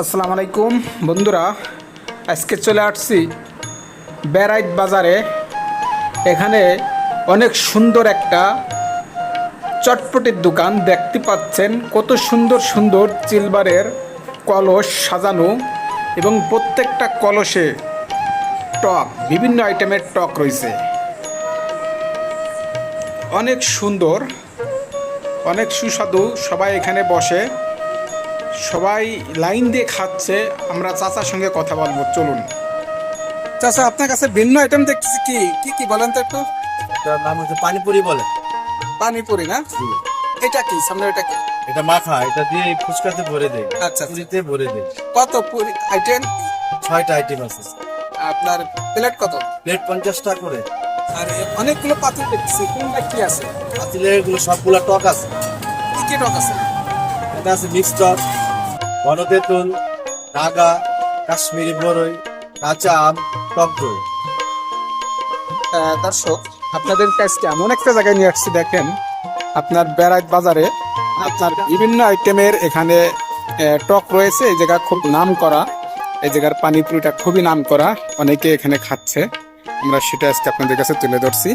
আসসালামু আলাইকুম। বন্ধুরা, আজকে চলে আসছি বেড়াইত বাজারে। এখানে অনেক সুন্দর একটা চটপটির দোকান দেখতে পাচ্ছেন। কত সুন্দর সুন্দর চিলবারের কলস সাজানো এবং প্রত্যেকটা কলসে টক বিভিন্ন আইটেমের টক রয়েছে। অনেক সুন্দর, অনেক সুস্বাদু সবাই এখানে বসে। সবাই লাইন দিয়ে খাচ্ছে আমরা চাচার সঙ্গে কথা বলব চলুন। চাচা আপনার কাছে ভিন্ন আইটেম দেখতেছি কি কি কি বলেন তো একটু? নাম হচ্ছে পানিপুরি বলে। পানিপুরি না? এটা কি সামনে এটা কি? এটা মাখা এটা দিয়ে ফুচকাতে ভরে দেয় আচ্ছা পুরিতে ভরে দেয় কত পুরি আইটেম ছয়টা আইটেম আছে আপনার প্লেট কত? প্লেট পঞ্চাশ টাকা করে। আর অনেকগুলো পাতিল দেখতেছি কোনটা কি আছে? পাতিলের এগুলো সবগুলা টক আছে। কি কি টক আছে? এটা আছে মিক্স টক। ঘন তেঁতুল নাগা, কাশ্মীরি বড়ই কাঁচা আম, টক দর্শক, আপনাদের কাছে এমন একটা জায়গায় নিয়ে আসছি, দেখেন, আপনার বেড়াইত বাজারে আপনার বিভিন্ন আইটেমের এখানে টক রয়েছে, এই জায়গা খুব নাম করা এই জায়গার পানিপুরিটা খুবই নাম করা অনেকে এখানে খাচ্ছে। আমরা সেটা আজকে আপনাদের কাছে তুলে ধরছি।